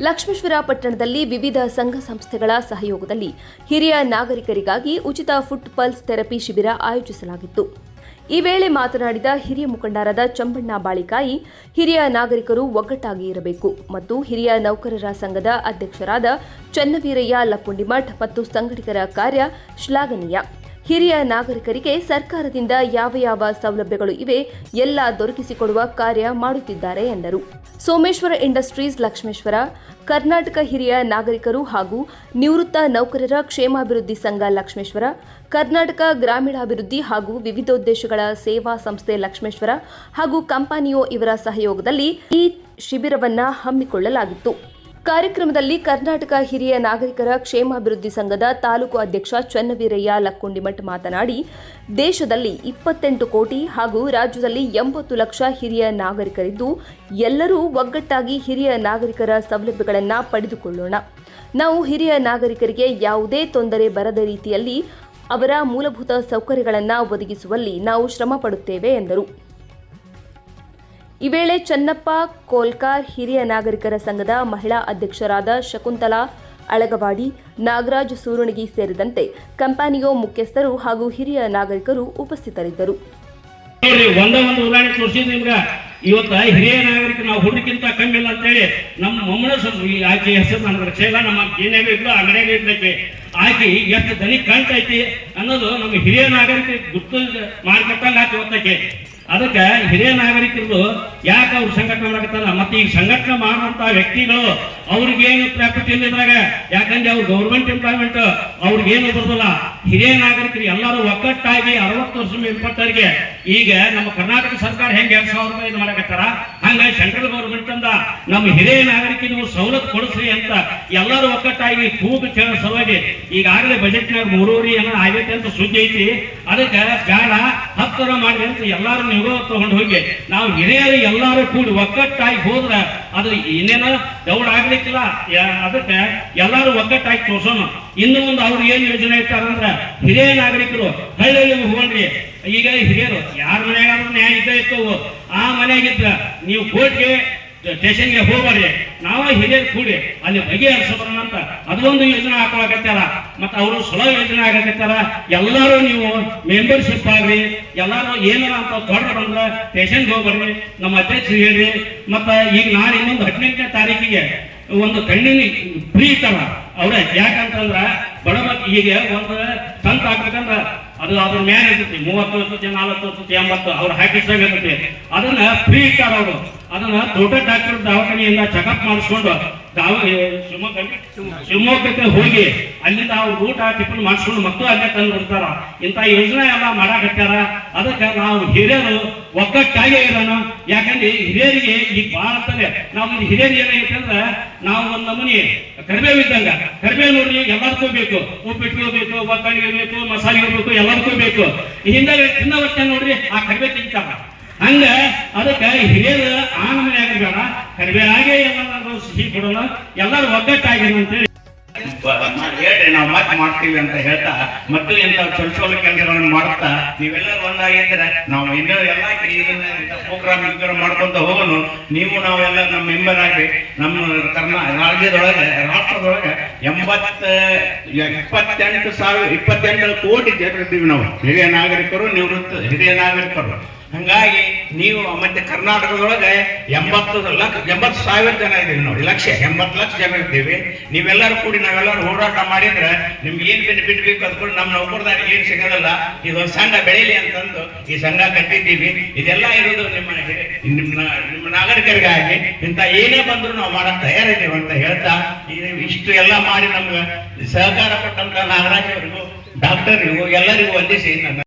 ಲಕ್ಷ್ಮೇಶ್ವರ ಪಟ್ಟಣದಲ್ಲಿ ವಿವಿಧ ಸಂಘ ಸಂಸ್ಥೆಗಳ ಸಹಯೋಗದಲ್ಲಿ ಹಿರಿಯ ನಾಗರಿಕರಿಗಾಗಿ ಉಚಿತ ಫುಟ್ ಪಲ್ಸ್ ಥೆರಪಿ ಶಿಬಿರ ಆಯೋಜಿಸಲಾಗಿತ್ತು. ಈ ವೇಳೆ ಮಾತನಾಡಿದ ಹಿರಿಯ ಮುಖಂಡರಾದ ಚಂಬಣ್ಣ ಬಾಳಿಕಾಯಿ, ಹಿರಿಯ ನಾಗರಿಕರು ಒಗ್ಗಟ್ಟಾಗಿ ಇರಬೇಕು ಮತ್ತು ಹಿರಿಯ ನೌಕರರ ಸಂಘದ ಅಧ್ಯಕ್ಷರಾದ ಚನ್ನವೀರಯ್ಯ ಲಪ್ಪುಂಡಿಮಠ್ ಮತ್ತು ಸಂಘಟಕರ ಕಾರ್ಯ ಶ್ಲಾಘನೀಯ. ಹಿರಿಯ ನಾಗರಿಕರಿಗೆ ಸರ್ಕಾರದಿಂದ ಯಾವ ಯಾವ ಸೌಲಭ್ಯಗಳು ಇವೆ, ಎಲ್ಲ ದೊರಕಿಸಿಕೊಡುವ ಕಾರ್ಯ ಮಾಡುತ್ತಿದ್ದಾರೆ ಎಂದರು. ಸೋಮೇಶ್ವರ ಇಂಡಸ್ಟ್ರೀಸ್ ಲಕ್ಷ್ಮೇಶ್ವರ, ಕರ್ನಾಟಕ ಹಿರಿಯ ನಾಗರಿಕರು ಹಾಗೂ ನಿವೃತ್ತ ನೌಕರರ ಕ್ಷೇಮಾಭಿವೃದ್ಧಿ ಸಂಘ ಲಕ್ಷ್ಮೇಶ್ವರ, ಕರ್ನಾಟಕ ಗ್ರಾಮೀಣಾಭಿವೃದ್ಧಿ ಹಾಗೂ ವಿವಿಧೋದ್ದೇಶಗಳ ಸೇವಾ ಸಂಸ್ಥೆ ಲಕ್ಷ್ಮೇಶ್ವರ ಹಾಗೂ ಕಂಪನಿಯೋ ಇವರ ಸಹಯೋಗದಲ್ಲಿ ಈ ಶಿಬಿರವನ್ನು ಹಮ್ಮಿಕೊಳ್ಳಲಾಗಿತ್ತು. ಕಾರ್ಯಕ್ರಮದಲ್ಲಿ ಕರ್ನಾಟಕ ಹಿರಿಯ ನಾಗರಿಕರ ಕ್ಷೇಮಾಭಿವೃದ್ಧಿ ಸಂಘದ ತಾಲೂಕು ಅಧ್ಯಕ್ಷ ಚನ್ನವೀರಯ್ಯ ಲಕ್ಕುಂಡಿಮಠ್ ಮಾತನಾಡಿ, ದೇಶದಲ್ಲಿ ಇಪ್ಪತ್ತೆಂಟು ಕೋಟಿ ಹಾಗೂ ರಾಜ್ಯದಲ್ಲಿ ಎಂಬತ್ತು ಲಕ್ಷ ಹಿರಿಯ ನಾಗರಿಕರಿದ್ದು, ಎಲ್ಲರೂ ಒಗ್ಗಟ್ಟಾಗಿ ಹಿರಿಯ ನಾಗರಿಕರ ಸೌಲಭ್ಯಗಳನ್ನು ಪಡೆದುಕೊಳ್ಳೋಣ. ನಾವು ಹಿರಿಯ ನಾಗರಿಕರಿಗೆ ಯಾವುದೇ ತೊಂದರೆ ಬರದ ರೀತಿಯಲ್ಲಿ ಅವರ ಮೂಲಭೂತ ಸೌಕರ್ಯಗಳನ್ನು ಒದಗಿಸುವಲ್ಲಿ ನಾವು ಶ್ರಮ ಪಡುತ್ತೇವೆ ಎಂದರು. ಈ ವೇಳೆ ಚನ್ನಪ್ಪ ಕೋಲ್ಕಾರ್ ಹಿರಿಯ ನಾಗರಿಕರ ಸಂಘದ ಮಹಿಳಾ ಅಧ್ಯಕ್ಷರಾದ ಶಕುಂತಲಾ, ಅಳಗವಾಡಿ, ನಾಗರಾಜ್ ಸೂರಣಗಿ ಸೇರಿದಂತೆ ಕಂಪನಿಯೋ ಮುಖ್ಯಸ್ಥರು ಹಾಗೂ ಹಿರಿಯ ನಾಗರಿಕರು ಉಪಸ್ಥಿತರಿದ್ದರು. ಒಂದ ಒಂದು ಉದಾಹರಣೆ ತೋರಿಸಿದ್ ನಿಮ್ಗ. ಇವತ್ತ ಹಿರಿಯ ನಾಗರಿಕ ನಾವು ಹುಡುಗಿಂತ ಕಮ್ಮಿ ಇಲ್ಲ ಅಂತೇಳಿ ನಮ್ಮ ಮೊಮ್ಮನ ಆಕೆ ಹೆಸರು ನನ್ನ ಇಲ್ಲ, ನಮ್ಮ ಜೀನ್ಯಾಗ ಆ ಅಂಗಡಿಯಾಗ ಇದ್ಲೈತಿ ಆಕೆ ಎಷ್ಟು ದನಿ ಕಾಣ್ತೈತಿ ಅನ್ನೋದು ನಮ್ಮ ಹಿರಿಯ ನಾಗರಿಕ ಗುರ್ತು ಮಾಡ್ಕೊಟ್ಟಂಗ ಆಕೆ ಇವತ್ತಕ್ಕೆ. ಅದಕ್ಕೆ ಹಿರಿಯ ನಾಗರಿಕರು ಯಾಕೆ ಅವ್ರು ಸಂಘಟನೆ ಮಾಡಕತ್ತಾರ ಮತ್ತೆ ಈ ಸಂಘಟನೆ ಮಾಡುವಂತ ವ್ಯಕ್ತಿಗಳು ಅವ್ರಿಗೇನು ಪ್ರಾಫಿಟ್ ಇಲ್ಲ ಇದ್ರಾಗ, ಯಾಕಂದ್ರೆ ಅವ್ರು ಗೌರ್ಮೆಂಟ್ ಎಂಪ್ಲಾಯ್ಮೆಂಟ್ ಅವ್ರಿಗೇನು ಬರೋದಿಲ್ಲ. ಹಿರಿಯ ನಾಗರಿಕರು ಎಲ್ಲರೂ ಒಕ್ಕಟ್ಟಾಗಿ ಅರವತ್ತು ವರ್ಷ ಮೇಲ್ಪಟ್ಟವರಿಗೆ ಈಗ ನಮ್ಮ ಕರ್ನಾಟಕ ಸರ್ಕಾರ ಹೆಂಗೆ ಎರಡ್ ಸಾವಿರ ರೂಪಾಯಿ ಮಾಡಕತ್ತಾರ? ಹಂಗ ಸೆಂಟ್ರಲ್ ಗೌರ್ಮೆಂಟ್ ಅಂದ ನಮ್ಮ ಹಿರಿಯ ನಾಗರಿಕ ನೀವು ಸವಲತ್ತು ಕೊಡಿಸ್ರಿ ಅಂತ ಎಲ್ಲರೂ ಒಕ್ಕಟ್ಟಾಗಿ ಕೂಗು ಕೇಳೋ ಸಲುವಾಗಿ ಈಗಾಗಲೇ ಬಜೆಟ್ನಾಗ ಮೂರೂರಿ ಏನೋ ಆಗೈತೆ ಅಂತ ಸುದ್ದಿ ಐತಿ. ಅದಕ್ಕೆ ಬೇಡ ಹತ್ತರ ಮಾಡಿದೆ ಅಂತ ಎಲ್ಲಾರು ನಿರೋಧ ತಗೊಂಡು ಹೋಗಿ, ನಾವು ಹಿರಿಯರು ಎಲ್ಲಾರು ಕೂಡಿ ಒಗ್ಗಟ್ಟಾಗಿ ಹೋದ್ರ ಅದು ಇನ್ನೇನ ದೌಡ್ ಆಗ್ಲಿಕ್ಕಿಲ್ಲ. ಅದಕ್ಕೆ ಎಲ್ಲರೂ ಒಗ್ಗಟ್ಟಾಗಿ ತೋರ್ಸೋಣ. ಇನ್ನು ಒಂದು ಅವ್ರು ಏನ್ ಯೋಜನೆ ಇಟ್ಟಾರಂದ್ರ ಹಿರಿಯ ನಾಗರಿಕರು ಹಳ್ಳಿಯಲ್ಲಿ ಹೋಗ್ರಿ. ಈಗ ಹಿರಿಯರು ಯಾರ ಮನೆಯಾದ್ರೂ ನ್ಯಾಯ ಇದ್ದೇ ಇತ್ತು ಆ ಮನೆಯಾಗಿದ್ರ ನೀವು ಕೋರ್ಟ್ಗೆ, ಸ್ಟೇಷನ್ಗೆ ಹೋಗ್ಬಾರ್ರಿ ನಾವ ಹಿರಿಯರು ಕೂಡಿ ಅಲ್ಲಿ ಬಗೆಹರಿಸೋಣ ಅಂತ ಅದೊಂದು ಯೋಜನೆ ಹಾಕೊಳಕತ್ತಾರ ಮತ್ತೆ ಅವರು ಸುಲಭ ಯೋಜನೆ ಆಗಕತ್ತಾರ ಎಲ್ಲರೂ ನೀವು ಮೆಂಬರ್ಶಿಪ್ ಆಗ್ರಿ, ಎಲ್ಲರೂ ಏನಾರ ಅಂತ ದೊಡ್ಡ ಬಂದ್ರೆ ಸ್ಟೇಷನ್ಗೆ ಹೋಗ್ಬರ್ರಿ, ನಮ್ಮ ಅಧ್ಯಕ್ಷರು ಹೇಳ್ರಿ, ಮತ್ತ ಈಗ ನಾಳೆ ಇನ್ನೊಂದು ಹದಿನೆಂಟನೇ ತಾರೀಕಿಗೆ ಒಂದು ಕಣ್ಣಿನ ಫ್ರೀ ಇಟ್ಟಲ್ಲ ಅವ್ರ ಯಾಕಂತಂದ್ರ ಬಡವ ಈಗ ಒಂದು ತಂತ ಹಾಕ್ಬೇಕಂದ್ರ ಅದು ಅದ್ರ ಮ್ಯಾನ್ ಇರ್ತೈತಿ, ಮೂವತ್ತು ಇರ್ತೈತಿ ನಾಲ್ಕು ಇರ್ತೈತಿ, ಎಂಬತ್ತು ಅವ್ರು ಹಾಕಿಸ್ದಾಗ ಇರ್ತೈತಿ ಅದನ್ನ ಫ್ರೀ ಇಟ್ಟಾರ ಅವರು. ಅದನ್ನ ದೊಡ್ಡ ಡಾಕ್ಟರ್ ದವಾಖಾನೆಯಿಂದ ಚೆಕಪ್ ಮಾಡಿಸ್ಕೊಂಡು ದಾವ ಶಿವಮೊಗ್ಗ ಶಿವಮೊಗ್ಗಕ್ಕೆ ಹೋಗಿ ಅಲ್ಲಿಂದ ಅವ್ರು ಊಟ ಟಿಫನ್ ಮಾಡಿಸ್ಕೊಂಡು ಮಕ್ಕಳು ಅಲ್ಲೇ ತಂದು ಬಿಡ್ತಾರ. ಇಂಥ ಯೋಜನೆ ಎಲ್ಲ ಮಾಡಾಕತ್ತಾರ ಅದಕ್ಕೆ ನಾವು ಹಿರಿಯರು ಒಗ್ಗಟ್ಟಾಗೆ ಇರೋಣ. ಯಾಕಂದ್ರೆ ಹಿರಿಯರಿಗೆ ಈಗ ಭಾಳ ಅಂತಂದ್ರೆ ನಾವು ಹಿರಿಯರು ಏನಾಗೈತೆ ಅಂದ್ರೆ ನಾವು ಒಂದು ನಮೂನಿ ಕರಿಬೇವು ಇದ್ದಂಗ. ಕರಿಬೇವು ನೋಡಿ ಎಲ್ಲದಕ್ಕೂ ಬೇಕು. ಉಪ್ಪಿಟ್ಟು ಬೇಕು ಒಗ್ಗರಣೆಗೆ ಬೇಕು ಮಸಾಲೆಗೆ ಬೇಕು ಎಲ್ಲದಕ್ಕೂ ಬೇಕು. ಹಿಂದೆ ತಿನ್ನವಷ್ಟೇ ನೋಡ್ರಿ ಆ ಕರಿಬೇವು ತಿಂತಾರ. ಹಂಗ ಅದಕ್ಕೆ ಹಿರಿಯರು ಆ ನಮೂನಿ ಆಗಬೇಡ ಕರಿಬೇವಾಗೆ ಎಲ್ಲರೂ ಸಿಹಿ ಕೊಡೋಣ ಎಲ್ಲರೂ ಅಂತ ಹೇಳಿ. ಹೇಳಿ ನಾವು ಮತ್ತೆ ಮಾಡ್ತೀವಿ ಅಂತ ಹೇಳ್ತಾ ಮತ್ತು ಇಂಥ ಚೊಲ ಕೆಲಸಗಳನ್ನು ಮಾಡುತ್ತಾ, ನೀವೆಲ್ಲರೂ ಒಂದಾಗಿದ್ರೆ ನಾವು ಇನ್ನೂ ಎಲ್ಲ ಪ್ರೋಗ್ರಾಮ್ ಇದನ್ನ ಮಾಡ್ಕೊಂತ ಹೋಗೋಣ ನೀವು ನಾವೆಲ್ಲ ನಮ್ಮ ಮೆಂಬರ್ ಆಗಿ ನಮ್ಮ ಕರ್ನಾ, ರಾಜ್ಯದೊಳಗೆ, ರಾಷ್ಟ್ರದೊಳಗೆ ಎಂಬತ್ತ, ಇಪ್ಪತ್ತೆಂಟು ಸಾವಿರ, ಇಪ್ಪತ್ತೆಂಟು ಕೋಟಿ ಜನರಿದ್ದೀವಿ ನಾವು. ಹಿರಿಯ ನಾಗರಿಕರು, ನಿವೃತ್ತ ಹಿರಿಯ ನಾಗರಿಕರು. ಹಂಗಾಗಿ ನೀವು ಮತ್ತೆ ಕರ್ನಾಟಕದೊಳಗೆ ಎಂಬತ್ತು ಲಕ್ಷ, ಎಂಬತ್ತು ಸಾವಿರ ಜನ ಇದ್ದೀವಿ ನೋಡಿ, ಲಕ್ಷ, ಎಂಬತ್ತು ಲಕ್ಷ ಜನ ಇದ್ದೀವಿ. ನೀವೆಲ್ಲರೂ ಕೂಡಿ ನಾವೆಲ್ಲರೂ ಹೋರಾಟ ಮಾಡಿದ್ರೆ ನಿಮ್ಗೆ ಏನು ಬೆನಿಫಿಟ್ ಬೇಕು ಅದ್ಕೊಂಡು ನಮ್ಮ ನೌಕರದಾರಿಗೆ ಏನು ಸಿಗೋದಲ್ಲ. ಇದೊಂದು ಸಂಘ ಬೆಳೀಲಿ ಅಂತಂದು ಈ ಸಂಘ ಕಟ್ಟಿದ್ದೀವಿ. ಇದೆಲ್ಲ ಇರೋದು ನಿಮ್ಮ ನಿಮ್ಮ ನಿಮ್ಮ ನಾಗರಿಕರಿಗಾಗಿ. ಇಂಥ ಏನೇ ಬಂದರೂ ನಾವು ಮಾಡಕ್ಕೆ ತಯಾರಿದ್ದೀವಿ ಅಂತ ಹೇಳ್ತಾ ಇಷ್ಟು ಎಲ್ಲ ಮಾಡಿ ನಮ್ಗೆ ಸಹಕಾರ ಕೊಟ್ಟಂತ ನಾಗರಾಜ್ ಅವರಿಗೂ, ಡಾಕ್ಟರ್ರಿಗೂ, ಎಲ್ಲರಿಗೂ ವಂದಿಸಿ ನನ್ನ